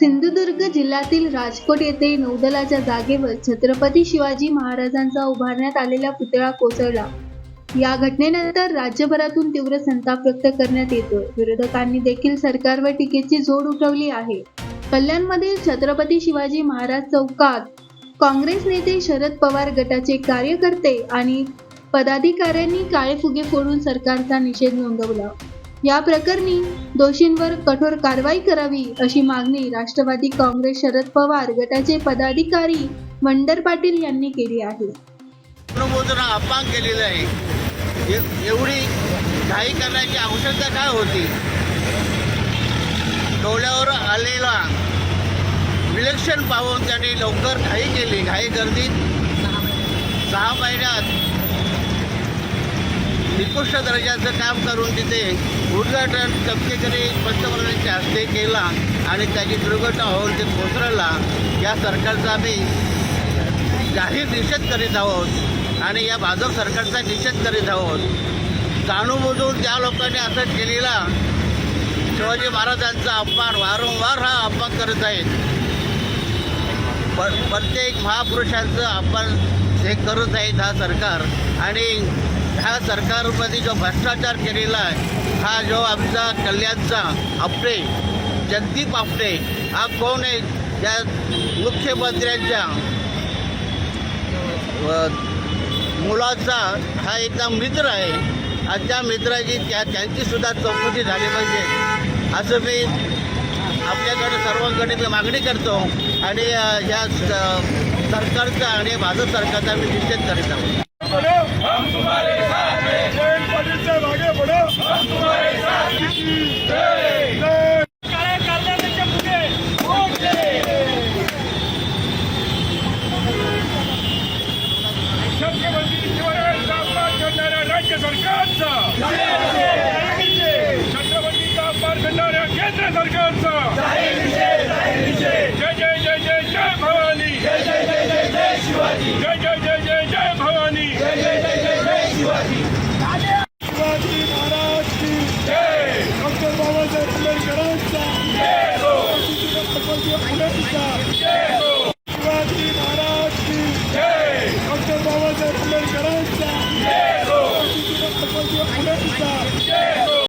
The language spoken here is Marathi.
सिंधुदुर्ग जिल्ह्यातील राजकोट येथे नौदलाच्या जागेवर छत्रपती शिवाजी महाराजांचा उभारण्यात आलेला पुतळा कोसळला. या घटनेनंतर राज्यभरातून तीव्र संताप व्यक्त करण्यात येतोय. विरोधकांनी देखील सरकारवर टीकेची जोड उठवली आहे. कल्याणमधील छत्रपती शिवाजी महाराज चौकात काँग्रेस नेते शरद पवार गटाचे कार्यकर्ते आणि पदाधिकाऱ्यांनी काळे फुगे फोडून सरकारचा निषेध नोंदवला. या प्रकरणी दोषींवर कठोर कारवाई करावी अशी मागणी राष्ट्रवादी काँग्रेस शरद पवार गटाचे पदाधिकारी मंडर पाटील यांनी केली आहे. अपमान केलेलं आहे. एवढी घाई करण्याची आवश्यकता काय होती? डोळ्यावर आलेला विलक्षण पाहून त्यांनी लवकर घाई केली. घाई गर्दीत सहा महिन्यात निकृष्ट दर्जाचं काम करून तिथे उद्घाटन टक्केकरी पंतप्रधानांच्या हस्ते केला आणि त्याची दुर्घटना होऊन ते कोसळला. या सरकारचा आम्ही जाहीर निषेध करीत आहोत आणि या भाजप सरकारचा निषेध करीत आहोत. जाणूनबुजून त्या लोकांनी असं केलेला शिवाजी महाराजांचा अपमान वारंवार हा अपमान करत आहेत. प प्रत्येक महापुरुषांचं अपमान हे करत आहेत हा सरकार आणि ह्या सरकारमध्ये जो भ्रष्टाचार केलेला आहे हा जो आमचा कल्याणचा आपटे जगदीप आपटे हा कोण आहे? त्या मुख्यमंत्र्यांच्या मुलाचा हा एकदा मित्र आहे. आणि त्या मित्राची त्या त्यांचीसुद्धा चौकशी झाली पाहिजे. असं मी आपल्याकडे सर्वांकडे मी मागणी करतो. आणि ह्या सरकारचा आणि भाजप सरकारचा मी निषेध करीत आहोत. छत्रपती शिवरायांचा करणाऱ्या राज्य सरकारचा. छत्रपतीचा अपमान करणाऱ्या केंद्र सरकारचा. करायचा